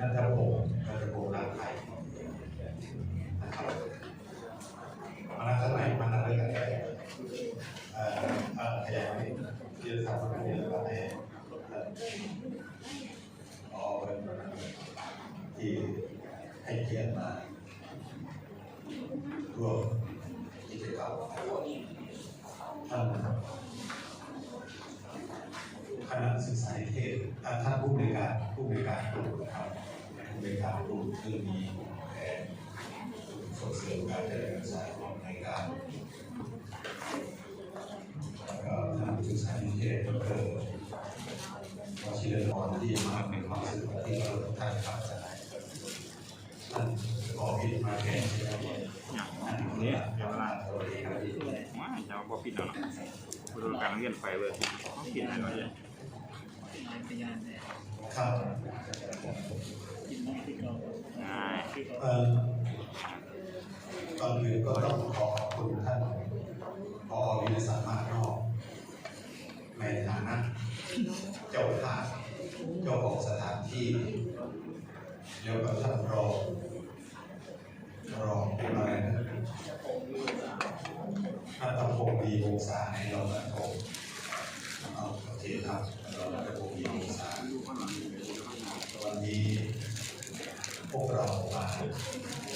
นัทพงศ์นัทพงศ์รักไทยนะครับมานั่งข้างในมานั่งด้วยกันได้เอ่อเอ่อขยายนิดที่จะทำให้เรียนรู้ในเอ่ออ๋อเป็นที่ให้เกียรติมาร่วมกิจกรรมท่านนะครับ คือมีแผนส่งเสริมการเจริญศึกษาของในการแล้วก็ท่านผู้ศึกษานิเทศก็คือวชิรพรที่มาในความสุขที่เราท่านครับท่านขอพิดมาแทนที่เราท่านนี้เวลาสวัสดีครับพี่ว้าจะเอาบ่ปิดแล้วดูการเรียนไฟเว้ยเลยผิดอะไรเนี่ยพยานเนี่ยครับ กินน้ำที่เรา ง่ายเอ่อก่อนอื่นก็ต้องขอขอบคุณท่านพอวิทยาศาร์มากนอกในฐานะเจ้าภาพเจ้าของสถานที่แล้วก็ท่านรองรองอะไรนะท่านตพงศ์ดีวงศาในรองนัทพงศ์เอาโอเคครับรองนัทพงศ์ดีวงศาวันนี้ พวก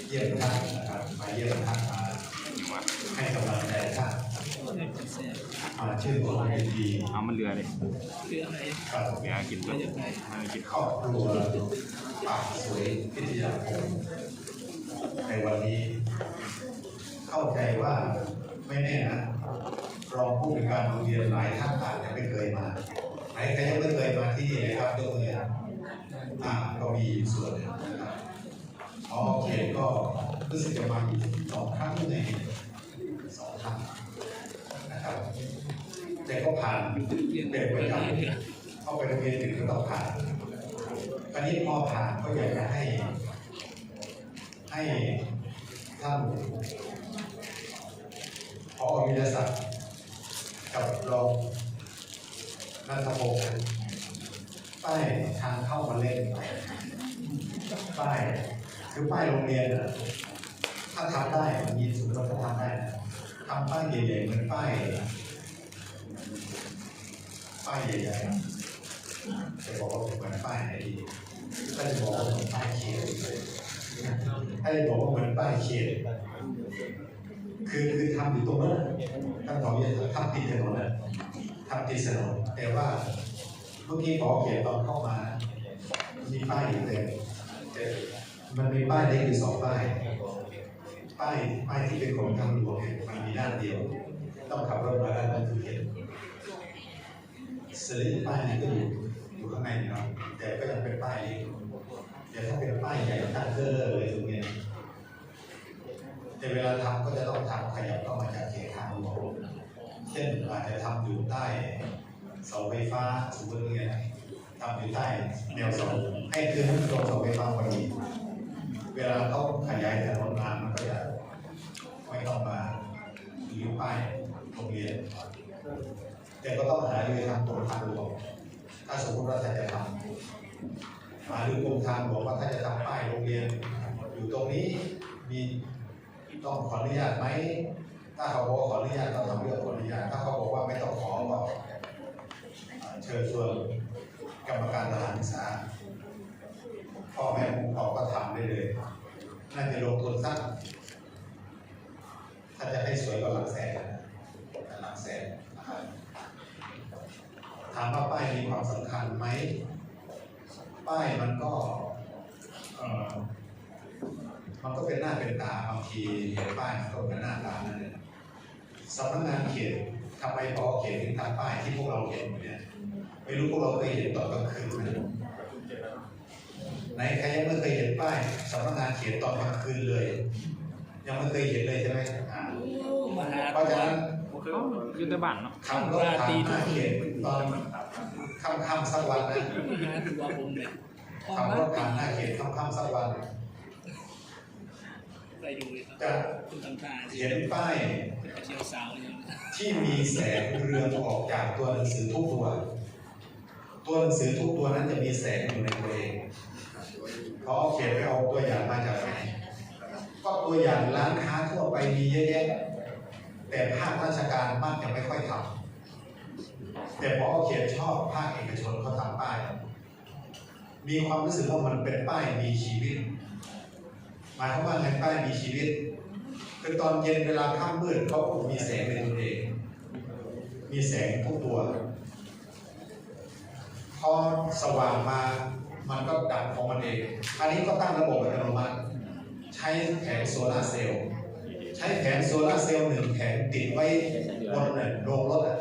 เยี่ยมท่านนะครับมาเยี่ยมท่านมาให้กำลังใจท่านเรียกเป็นแซ่บมาชื่นชมยินดีเอามันเรือเลยคืออะไรเบียร์กินด้วยมันกินครอบครัวปากสวยพิทยาคมในวันนี้ เข้าใจว่าไม่แน่นะรองผู้บริการโรงเรียนหลายท่านอาจจะไม่เคยมาไหนใครยังไม่เคยมาที่นี่นะครับยกมือครับอ่าก็มีส่วนนะครับ อ๋อโอเคก็รู้สึกจะมาอีกสองครั้งในสองครั้งนะครับแต่ก็ผ่านเป็นประจำเข้าไปโรงเรียนอื่นก็ต้องผ่านคราวนี้พอผ่านก็อยากจะให้ ให้ท่านพอวิทยาศาสตร์กับรองนัทพงศ์ป้ายทางเข้ามาเล่นป้าย คือป้ายโรงเรียนนะถ้าทำได้มันมีสุดเราก็ทำได้ทำป้ายใหญ่ๆเหมือนป้ายป้ายใหญ่ๆจะบอกว่าเหมือนป้ายไหนดีถ้าจะบอกว่าเหมือนป้ายเขียนถ้าจะบอกว่าเหมือนป้ายเขียนคือคือทำอยู่ตรงนั้นท่านบอกว่าทำติดถนนนะทำติดถนนแต่ว่าเมื่อกี้ขอเขียนตอนเข้ามา มีป้ายอยู่เต็มเต็ม มันมีป้ายเล็กอยู่สองป้าย ป้ายป้ายที่เป็นของทางหลวงเนี่ยมันมีด้านเดียว ต้องขับรถมาด้านนั้นถึงเห็นสลิปป้ายนี้ก็อยู่อยู่ข้างในเนาะแต่ก็ยังเป็นป้ายเล็กแต่ถ้าเป็นป้ายใหญ่ตั้งเกอเลยตรงเนี้ยแต่เวลาทำก็จะต้องทำขยับเข้ามาจากเขตทางหลวงเช่นอาจจะทำอยู่ใต้เสาไฟฟ้าสมมติอย่างเงี้ยทำอยู่ใต้แนวเสาให้คือให้มันตรงเสาไฟฟ้าพอดี เวลาเขาขยายถนนมามันก็จะไม่ต้องมาลิ้วป้ายโรงเรียน แต่ก็ต้องหาเลยทางตรงทางหลวงถ้าสมมติว่าถ้าจะทำมาหาดูกรมทางหลวงว่าถ้าจะทำป้ายโรงเรียน อยู่ตรงนี้มีต้องขออนุญาตไหมถ้าเขาบอกว่าขออนุญาตต้องทำเรื่องขออนุญาตถ้าเขาบอกว่าไม่ต้องขอก็เชิญชวนกรรมการสถานศึกษา พ่อแม่ผู้ปกครอก็ทำได้เลย น่าจะลงทุนสักถ้าจะให้สวยกว่าหลักแสนนะแต่หลักแสนถามว่าป้ายมีความสำคัญไหม ป้ายมันก็มันก็เป็นหน้าเป็นตาบางทีเห็นป้ายก็เป็นหน้าตานั่นเองสำนักงานเขตทำไมพอเขตถึงทำป้ายที่พวกเราเห็นเนี่ยไม่รู้พวกเราเคยเห็นตอนกลางคืนไหม ไหนใครยังไม่เคยเห็นป้ายสำนักงานเขียนตอนกลางคืนเลย ยังไม่เคยเห็นเลยใช่ไหมอ่ามหาเพราะฉะนั้นโอเคยืนแต่บ้านเนาะขับรถผ่านหน้าเขียนตอนค่ำๆสักวันนะมหาตัวผมเนี่ยพอขับมารถผ่านหน้าเขียนค่ำๆสักวันไปดูเลยครับจะคุณตำตาเห็นป้ายเป็นเชียวสาวอย่างที่มีแสงเรืองออกจากตัวหนังสือทุกตัว ตัวหนังสือทุกตัวนั้นจะมีแสงอยู่ในตัวเอง เพอเขียนไปเอาตัวอย่างมาจากไหนก็ตัวอย่างร้านค้าทั่วไปมีเยอะแยะ แต่ภาคราชการมักจะไม่ค่อยทำแต่พอเขียนชอบภาคเอกชนเขาทำป้าย มีความรู้สึกว่ามันเป็นป้ายมีชีวิต หมายความว่าไงป้ายมีชีวิตคือตอนเย็นเวลาค่ำมืดเขาก็มีแสงในตัวเอง มีแสงทุกตัว พอสว่างมา มันก็ดับของมันเอง อันนี้ก็ตั้งระบบอัตโนมัติ ใช้แผงโซลาร์เซลล์ ใช้แผงโซลาร์เซลล์หนึ่งแผงติดไว้บนเนี่ยโรงรถอะ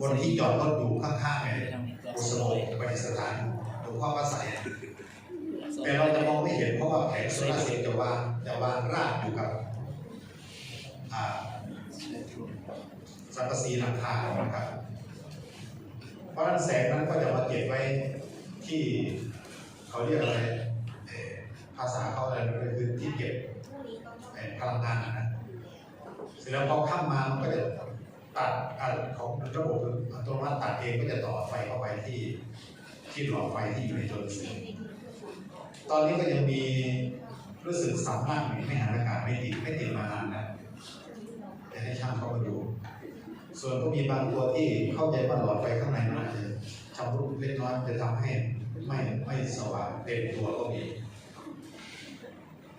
บนที่จอดรถอยู่ข้างๆเนี่ยอุสโมงค์ประดิษฐานหลวงพ่อพระใสยอะแต่เราจะมองไม่เห็นเพราะว่าแผงโซลาร์เซลล์จะวางจะวางรากอยู่กับอ่าสังกะสีหลังคานะครับ เพราะฉะนั้นแสงนั้นก็จะมาเก็บไว้ ที่เขาเรียกอะไรภาษาเขาอะไรนะคือที่เก็บพลังงานนะเสร็จแล้วพอข้ามมามันก็จะตัดอ่าของระบบอัตโนมัติตัดเองก็จะต่อไฟเข้าไปที่ที่หลอดไฟที่อยู่ในตัวหนังสือตอนนี้ก็ยังมีรู้สึกสามารถไม่หันอากาศไม่ติดไม่ติดมานานแล้วจะให้ช่างเข้ามาดู ส่วนก็มีบางตัวที่เข้าใจว่าหลอดไฟข้างในมันอาจจะ ชำรุดเล็กน้อยจะทำให้ไม่ไม่สว่างเต็มตัวก็มี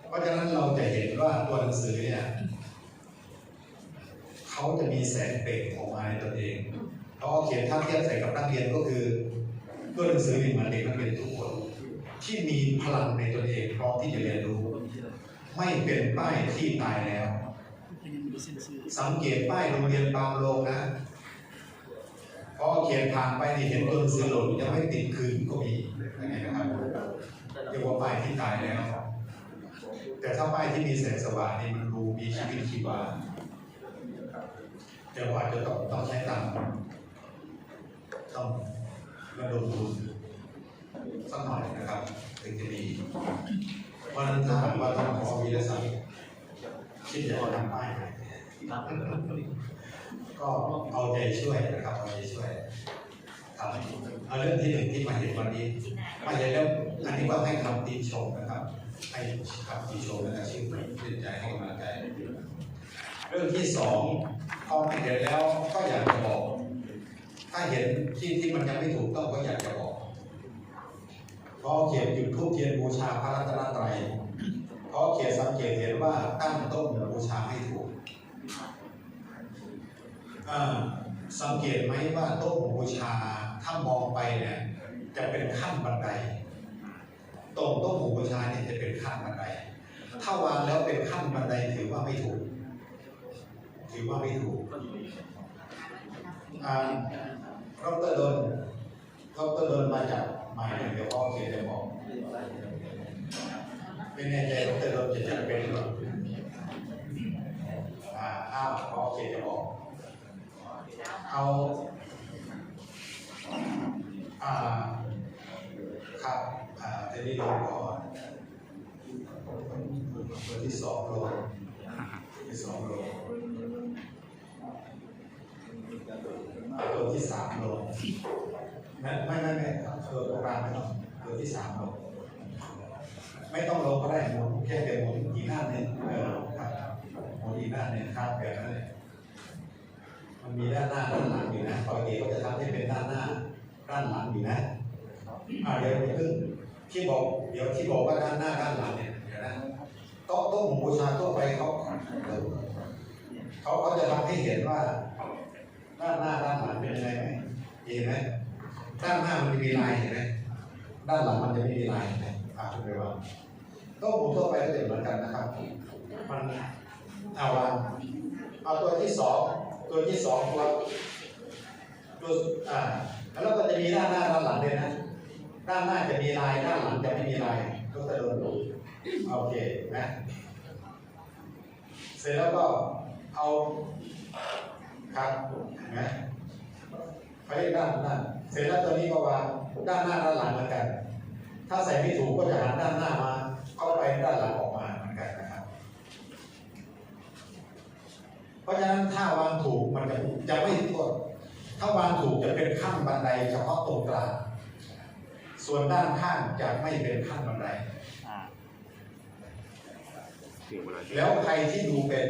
เพราะฉะนั้นเราจะเห็นว่าตัวหนังสือเนี่ยเขาจะมีแสงเปล่งออกมาในตัวเองเขาเอาเขียนท่าเทียบใส่กับนักเรียนก็คือตัวหนังสือนี่เหมือนเด็กนักเรียนทุกคน ที่มีพลังในตัวเองพร้อมที่จะเรียนรู้ ไม่เป็นป้ายที่ตายแล้ว สังเกตป้ายโรงเรียนบางโรงนะ พอเขียนผ่านไปนี่เห็นตัวหนังสือหล่นยังไม่ติดคืนก็มีอย่างนี้นะครับเรียกว่าป้ายที่ตายแล้ว แต่ถ้าป้ายที่มีแสงสว่างนี่มันดูมีชีวิตชีวาแต่ว่าจะต้องต้องใช้ตังค์ต้องระดมทุนสักหน่อยนะครับถึงจะดีเพราะฉะนั้นถ้าหากว่าต้องขอวีรศักดิ์คิดจะทำป้ายให้ ก็เอาใจช่วยนะครับเอาใจช่วยครับเอาเรื่องที่หนึ่งที่มาเห็นวันนี้มาเห็นแล้วอันนี้ว่าให้คำติชมนะครับให้คำติชมและก็ชื่นชื่นใจให้กำลังใจ เรื่องที่สองพอเห็นแล้วก็อยากจะบอก ถ้าเห็นที่ที่มันยังไม่ถูกต้องก็อยากจะบอกพราะเขียนจุดทูปเทียนบูชาพระรัตนตรัยพราะเขียนสังเกตเห็นว่าตั้งต้นบูชาไม่ถูก สังเกตไหมว่าโต๊ะบูชาถ้ามองไปเนี่ยจะเป็นขั้นบันไดตรงโต๊ะหมู่บูชาเนี่ยจะเป็นขั้นบันไดถ้าวางแล้วเป็นขั้นบันไดถือว่าไม่ถูก ถือว่าไม่ถูกอ่าดรดนดรดนมาจากหมายหนึ่งเดี๋ยวพ่อเขียนจะบอกไม่แน่ใจดรดนจะจะเป็นหรือเปล่าอ้าวพ่อเขียนจะบอก เอาอ่าครับอ่าเทนนี่ลงก่อนตัวที่สองลงตัวที่สองลงตัวที่สามลงไม่ไม่ไม่ไม่ครับตัวตรงกลางไม่ต้องตัวที่สามลงไม่ต้องลงก็ได้หมุนแค่เป็นหมุนอีกหน้าหนึ่งเออครับหมุนอีกหน้าหนึ่งครับแบบนั้นเลย มันมีด้านหน้าด้านหลังอยู่นะปกติเขาจะทำให้เป็นด้านหน้าด้านหลังอยู่นะอ่าเดี๋ยวอย่าเพิ่งที่บอก เดี๋ยวที่บอกว่าด้านหน้าด้านหลังเนี่ยเดี๋ยวนะโต๊ะโต๊ะหมู่บูชาทั่วไปเขาเขาเขาจะทำให้เห็นว่าด้านหน้าด้านหลังเป็นยังไงไหมเห็นไหมด้านหน้ามันจะมีลายเห็นไหมด้านหลังมันจะไม่มีลายเห็นไหมอ่าคุณไปว่าโต๊ะหมู่ทั่วไปก็จะเหมือนกันนะครับมันเอาวางเอาตัวที่สอง ตัวที่สองตัวตัวอ่าแล้วก็จะมีด้านหน้าด้านหลังด้วยนะด้านหน้าจะมีลายด้านหลังจะไม่มีลายก็จะโดนดูโอเคนะเสร็จแล้วก็เอาครับนไหมไปด้านหน้าเสร็จแล้วตัวนี้ก็วางด้านหน้าด้านหลังเหมือนกัน ถ้าใส่ไม่ถูกก็จะหันด้านหน้ามาเข้าไปด้านหลังออกมาเหมือนกันนะครับ เพ ราะฉะนั้นถ้าวางถูกมันจะจะไม่โทษถ้าวางถูกจะเป็นขั้นบันไดเฉพาะตรงกลาง ส่วนด้านข้างจะไม่เป็นขั้นบันได แล้วใครที่ดูเป็น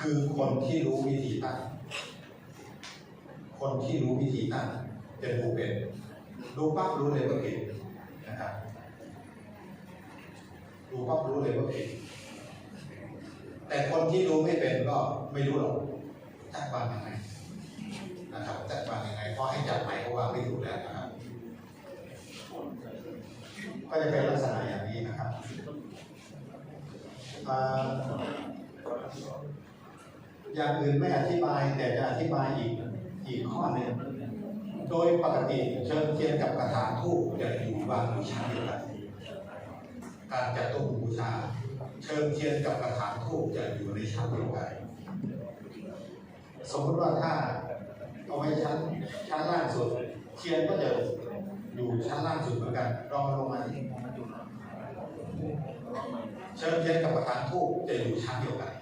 คือคนที่รู้วิธีตั้ง คนที่รู้วิธีตั้งจะดูเป็น ดูปั๊บรู้เลยว่าผิดนะครับ ดูปั๊บรู้เลยว่าผิด แต่คนที่ดูไม่เป็นก็ไม่รู้หรอกจัดวางยังไงนะครับจัดวางยังไงเพราะให้จัดใหม่ก็วางไม่ถูกแล้วนะครับ ก็จะเป็นลักษณะอย่างนี้นะครับอย่างอื่นไม่อธิบาย แต่จะอธิบายอีกอีกข้อหนึ่งโดยปกติเชิญเทียนกับกระถางทูปจะอยู่วางอยู่ชั้นเดียวกันการจัดต๊ะบูชา เชิญเทียนกับกระถางทูปจะอยู่ในชั้นเดียวกันสมมติว่าถ้าเอาไว้ชั้นชั้นล่างสุด เทียนก็จะอยู่ชั้นล่างสุดเหมือนกันรองลงมาอีกเชิญเทียนกับกระถางทูปจะอยู่ชั้นเดียวกัน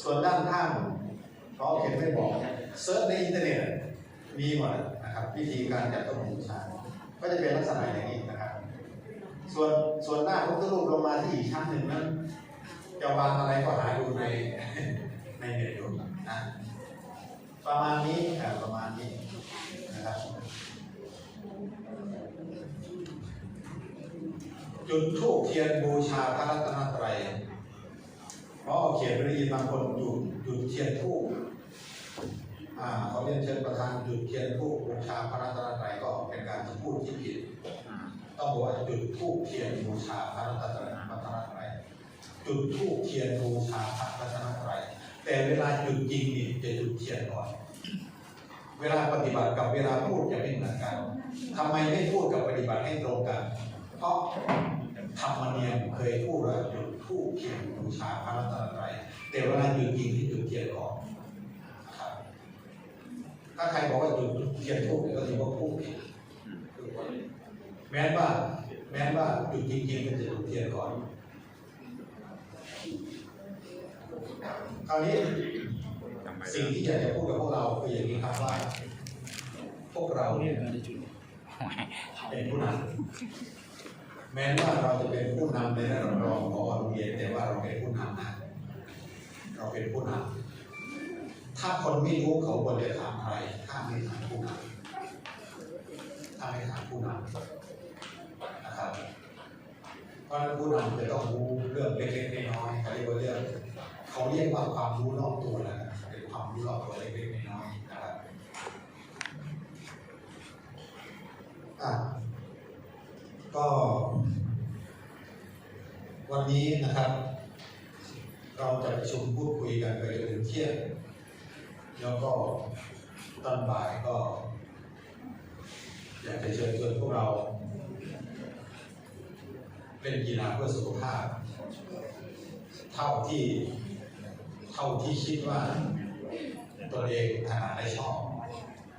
ส่วนด้านข้างเขาเขียนไม่บอกเซิร์ชในอินเทอร์เน็ตมีหมดนะครับ วิธีการจัดโต๊ะบูชาก็จะเป็นลักษณะอย่างนี้ ส่วนส่วนหน้าพระพุทธรูปลงมาที่อีกชั้นหนึ่งนั้นจะวางอะไรก็หาดูในในเน็ตดูนะประมาณนี้อ่าประมาณนี้นะครับจุดธูปเทียนบูชาพระรัตนตรัยเพราะเอาเขียนไปได้ยินบางคนจุดจุดเทียนธูปอ่าเขาเรียนเชิญประธานจุดเทียนธูปบูชาพระรัตนตรัยก็เป็นการพูดที่ผิด ต้องบอกว่าจุดธูปเทียนบูชาพระรัตนตรัยพระรัตนตรัยจุดธูปเทียนบูชาพระรัตนตรัยแต่เวลาจุดจริงนี่จะจุดเทียนก่อนเวลาปฏิบัติกับเวลาพูดจะไม่เหมือนกันทำไมไม่พูดกับปฏิบัติให้ตรงกัน เพราะธรรมเนียมเคยพูดว่าจุดธูปเทียนบูชาพระรัตนตรัยแต่เวลาจุดจริงที่จุดเทียนก่อนนะครับถ้าใครบอกว่าจุดเทียนธูปเนี่ยก็ถือว่าพูดผิดคือคน แม้ว่าแม้ว่าจุดจริงๆเป็นจุดเทียนก่อน คราวนี้จำไม่สิ่งได้ที่อยากจะพูดกับพวกเราคืออย่างนี้ครับว่า พวกเราเรียเนี่ยกอะไรจุดเป็นผู้นำแม้ว่าเราจะเป็นผู้นำในระดับรองพอโรงเรียนแต่ว่าเราเป็นผู้นำนะเราเป็นผู้นำถ้าคนไม่รู้เขาควรจะถามใครถ้าไม่ถามผู้นำถ้าไม่ถามผู้นำนะครับ เพราะนั้นผู้นำจะต้องรู้เรื่องเล็กๆน้อยๆเขาเรียกว่าเรื่องเขาเรียกว่าความรู้รอบตัวนะครับเป็นความรู้รอบตัวเล็กๆน้อยๆนะครับอะก็ วันนี้นะครับ เราจะประชุมพูดคุยกันไปจนถึงเที่ยงแล้วก็ตอนบ่ายก็ อยากจะเชิญชวนพวกเรา เล่นกีฬาเพื่อสุขภาพ เท่าที่เท่าที่คิดว่าตัวเองถนัดและชอบ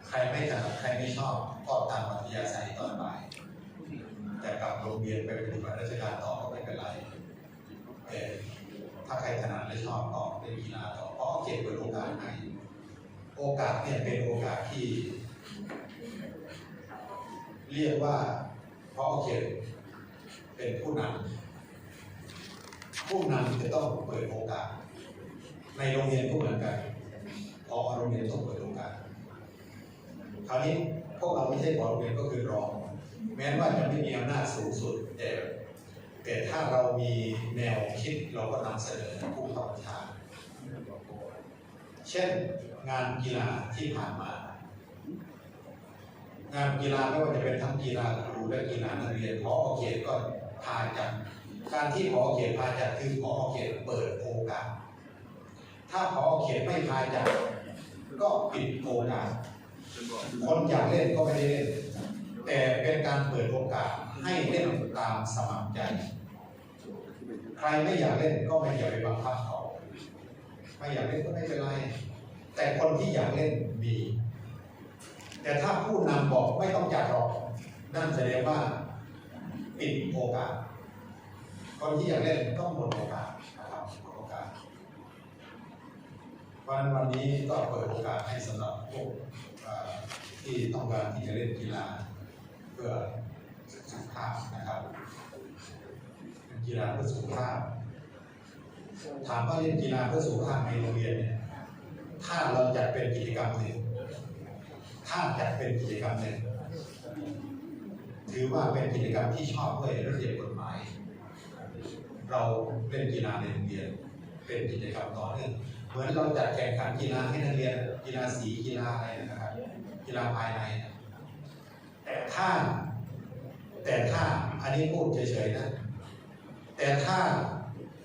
ใครไม่ถนัดใครไม่ชอบก็ตามอัธยาศัยตอนบ่าย แต่กลับโรงเรียนไปปฏิบัติราชการต่อก็ไม่เป็นไรแต่ถ้าใครถนัดและชอบก็เล่นกีฬาต่อเพราะเก็บเปิดโอกาสให้โอกาสเนี่ยเป็นโอกาสที่ เรียกว่าเพราะเขียน เป็นผู้นำผู้นำจะต้องเปิดโอกาส ในโรงเรียนก็เหมือนกันพอโรงเรียนต้องเปิดโอกาสคราวนี้พวกเราไม่ใช่พอโรงเรียนก็คือรอง แม้ว่าจะไม่มีอำนาจสูงสุดแต่แต่ถ้าเรามีแนวคิดเราก็นำเสนอผู้เข้าบัญชาเช่นงานกีฬาที่ผ่านมา งานกีฬาไม่ว่าจะเป็นทั้งกีฬาครูและกีฬานักเรียนพอโอเขตก็ พาจัดการที่พอเขตพาจัดคือพอเขตเปิดโอกาส ถ้าพอเขตไม่พาจัดก็ปิดโอกาส คนอยากเล่นก็ไม่ได้เล่น แต่เป็นการเปิดโอกาสให้เล่นตามสมัครใจ ใครไม่อยากเล่นก็ไม่อย่าไปบังคับเขา ไม่อยากเล่นก็ไม่เป็นไร แต่คนที่อยากเล่นมี แต่ถ้าผู้นำบอกไม่ต้องจัดหรอก นั่นแสดงว่า ปิดโอกาส คนที่อยากเล่นต้องหมดโอกาสนะครับหมดโอกาสเพราะนั้นวันนี้ก็เปิดโอกาสให้สำหรับพวกที่ต้องการที่จะเล่นกีฬาเพื่อสุขภาพนะครับกีฬาเพื่อสุขภาพ ถามว่าเล่นกีฬาเพื่อสุขภาพในโรงเรียนเนี่ยถ้าเราจัดเป็นกิจกรรมหนึ่งถ้าจัดเป็นกิจกรรมหนึ่ง ถือว่าเป็นกิจกรรมที่ชอบด้วยระเบียบกฎหมาย เราเล่นกีฬาในโรงเรียน เป็นกิจกรรมต่อเนื่องเหมือนเราจัดแข่งขันกีฬาให้นักเรียนกีฬาสีกีฬาอะไรนะครับกีฬาภายในแต่ถ้าแต่ถ้าอันนี้พูดเฉยๆนะแต่ถ้า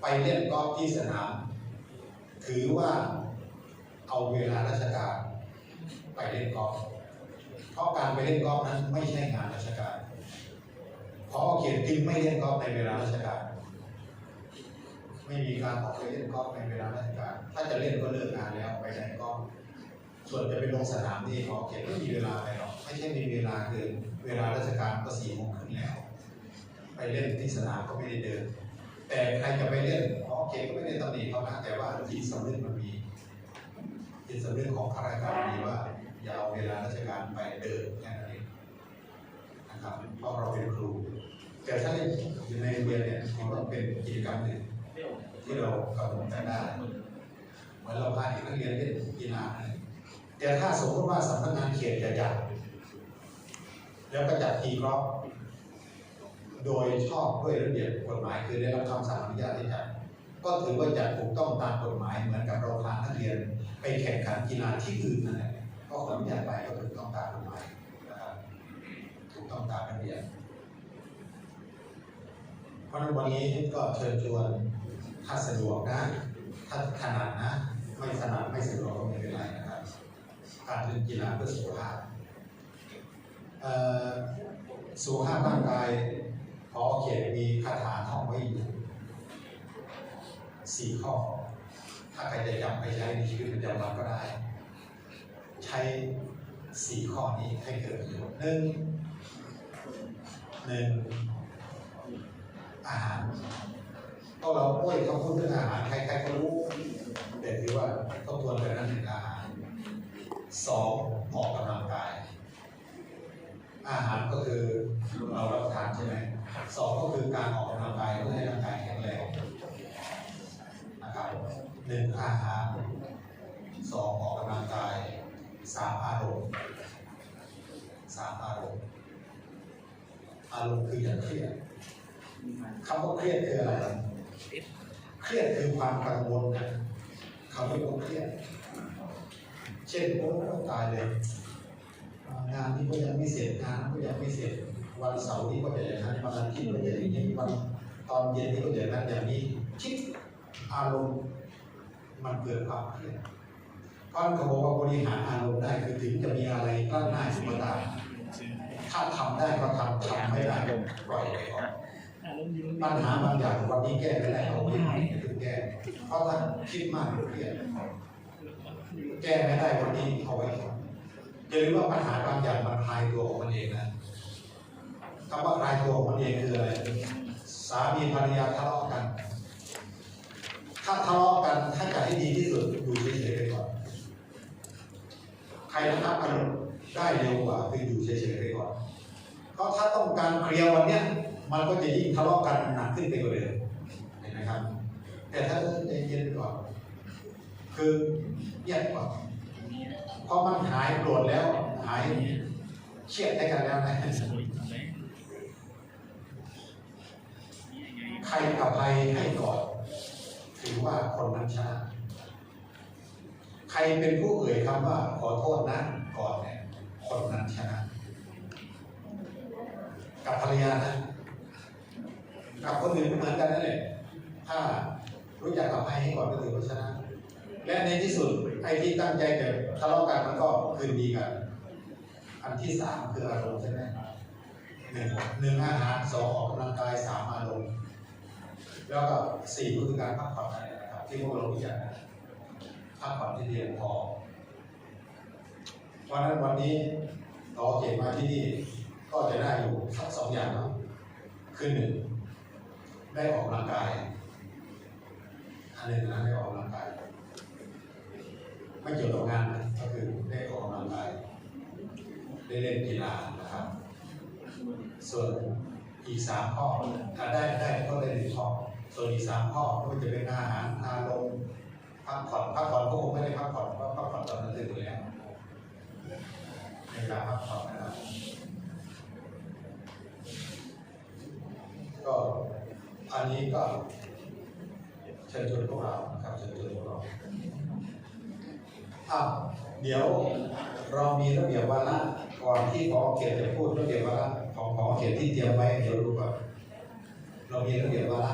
ไปเล่นกอล์ฟที่สนาม ถือว่าเอาเวลาราชการไปเล่นกอล์ฟเพราะการไปเล่นกอล์ฟนั้นไม่ใช่งานราชการ พราเขียนจึงไม่เล่นกอล์ฟในเวลาราชการ ไม่มีการออกไปเล่นกอล์ฟในเวลาราชการ ถ้าจะเล่นก็เลิกงานแล้วไปเล่นกอล์ฟส่วนจะไปลงสนามนี่ออเขียนไม่มีเวลาไปหรอกไม่ใช่มีเวลาคือเวลาราชการก็สี่โมงครึ่งแล้ว ไปเล่นที่สนามก็ไม่ได้เดิน แต่ใครจะไปเล่นออเขียนก็ไม่ได้ตำหนิเขานะแต่ว่าจิตสำนึกมันมีจิตสำนึกของข้าราชการมีว่าอย่าเอาเวลาราชการไปเดินแค่นั้นเองนะครับเพราะเราเป็นครู แต่ถ้าเล่นอยู่ในเรียนเนี่ยถือว่าเป็นกิจกรรมหนึ่งที่เรากำหนดกันได้เหมือนเราพาเด็กนักเรียนเล่นกีฬาแต่ถ้าสมมติว่าสำนักงานเขตจะจัดแล้วก็จัดทีกรอบโดยชอบด้วยระเบียบกฎหมายคือได้รับคำสั่งอนุญาตให้จัดก็ถือว่าจัดถูกต้องตามกฎหมายเหมือนกับเราพานักเรียน ไปแข่งขันกีฬาที่อื่นนั่นแหละก็ขออนุญาตไปก็ถูกต้องตามกฎหมายนะครับถูกต้องตามระเบียบ ราะนั้นวันนี้ก็เชิญชวนถ้าสะดวกนะถ้าถนัดนะ ไม่ถนัดไม่สะดวกก็ไม่เป็นไรนะครับ การเล่นกีฬาเพื่อสุขภาพสุขภาพร่างกายพอเขียนมีคาถาท่องไว้อยู่สี่ข้อ ถ้าใครจะจำไปใช้ในชีวิตประจำวันก็ได้ ใช้สี่ข้อนี้ให้เกิดประโยชน์หนึ่งหนึ่ง อาหารก็เราโอ้ยเขาพูดเรื่องอาหารใครๆก็รู้แต่ถือว่าต้องทวนไปนั้นหนึ่งอาหารสองออกกำลังกาย อาหารก็คือเรารับประทานใช่ไหมสองก็คือการออกกำลังกายเพื่อให้ร่างกายแข็งแรงนะครับหนึ่งอาหารสองออกกำลังกายสามอารมณ์สามอารมณ์อารมณ์คืออย่างเครียด คำว่าเครียดคืออะไรเครียดคือความกังวลนะเขาเรียกว่าเครียด เช่นโอ้ตายเลย งานนี้ก็ยังไม่เสร็จงานก็ยังไม่เสร็จ วันเสาร์นี้ก็จะอย่างนั้นวันอาทิตย์ก็จะอย่างนี้วันตอนเย็นนี้ก็จะอย่างนั้นอย่างนี้คิดอารมณ์มันเกิดความเครียดเพราะฉะนั้นเขาบอกว่าบริหารอารมณ์ได้คือถึงจะมีอะไรก็หน้าสุภตาถ้าทำได้ก็ทำทำไม่ได้ก็ปล่อยไปก่อน ปัญหาบางอย่างวันนี้แก้ไม่ได้เอาไว้ให้ถึงแก้เพราะท่านคิดมากเครียดแก้ไม่ได้วันนี้เอาไว้ก่อนอย่าลืมว่าปัญหาบางอย่างมันคลายตัวของมันเองนะคำว่าคลายตัวของมันเองคืออะไรสามีภรรยาทะเลาะกัน ถ้าทะเลาะกันถ้าจะให้ดีที่สุดอยู่เฉยๆไปก่อนใครระงับอารมณ์ได้เร็วกว่าคืออยู่เฉยๆไปก่อนเพราะถ้าต้องการเคลียร์วันเนี้ย มันก็จะยิ่งทะเลาะกันหนักขึ้นไปกว่าเดิมเห็นไหมครับ แต่ถ้าใจเย็นก่อนคือเงียบก่อนเพราะมันหายโกรธแล้วหายเครียดให้กันแล้วนะใครกับใครให้ก่อนถือว่าคนนั้นชนะใครเป็นผู้เอ่ยคำว่าขอโทษนะก่อนเนี่ยคนนั้นชนะกับภรรยานะ กับคนอื่นก็เหมือนกันนั่นแหละถ้ารู้จักกับให้ให้ก่อนก็ถือว่าชนะ และในที่สุดไอ้ที่ตั้งใจจะทะเลาะกันมันก็คืนดีกัน อันที่สามคืออารมณ์ใช่ไหมหนึ่งหนึ่งอาหารสองออกกำลังกายสามอารมณ์แล้วก็สี่ก็คือการพักผ่อนนั่นแหละนะครับที่พวกเรารู้จักพักผ่อนที่เพียงพอเพราะนั้นวันนี้เราเก็บมาที่นี่ก็จะได้อยู่สักสองอย่างนะคือหนึ่ง ได้ออกกำลังกายอันหนึ่งนะได้ออกกำลังกายไม่เกี่ยวกับงานนะก็คือได้ออกกำลังกายได้เล่นกีฬานะครับ ส่วนอีกสามข้อถ้าได้ได้ก็ได้หนึ่งข้อส่วนอีกสามข้อก็จะเป็นอาหารอารมณ์พักผ่อนพักผ่อนก็คงไม่ได้พักผ่อนเพราะพักผ่อนตอนนั้นตื่นอยู่แล้วในเวลาพักผ่อนนะครับก็ อันนี้ก็เชิญชวนพวกเรานะครับเชิญชวนพวกเราอ้าวเดี๋ยวเรามีระเบียบวาระก่อนที่พอเขตจะพูดระเบียบวาระของพอเขตที่เตรียมไว้เดี๋ยวดูก่อนเรามีระเบียบวาระ